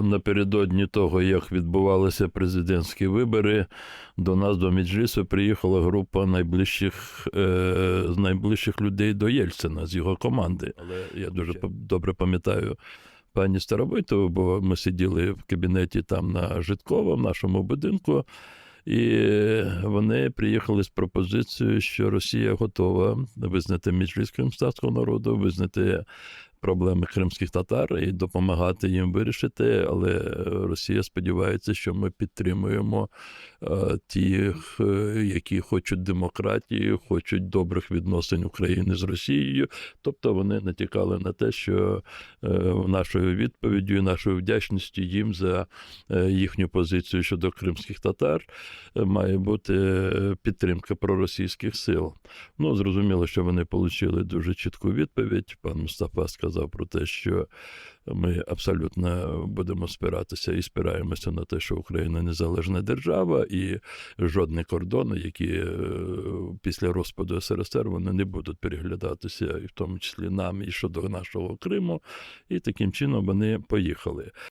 Напередодні того, як відбувалися президентські вибори, до нас до Меджлісу приїхала група найближчих, е, найближчих людей до Єльцина з його команди. Але я дуже добре пам'ятаю пані Старобитову, бо ми сиділи в кабінеті там на Житкова, в нашому будинку. І вони приїхали з пропозицією, що Росія готова визнати Меджліс кримського народу, визнати проблеми кримських татар і допомагати їм вирішити. Але Росія сподівається, що ми підтримуємо е, тих, е, які хочуть демократії, хочуть добрих відносин України з Росією. Тобто вони натякали на те, що е, нашою відповіддю нашою вдячністю їм за е, їхню позицію щодо кримських татар е, має бути е, підтримка проросійських сил. Ну, зрозуміло, що вони отримали дуже чітку відповідь. Пан Мустафа сказав про те, що ми абсолютно будемо спиратися і спираємося на те, що Україна незалежна держава, і жодні кордони, які е, після розпаду СРСР вони не будуть переглядатися, і в тому числі нам, і щодо нашого Криму. І таким чином вони поїхали.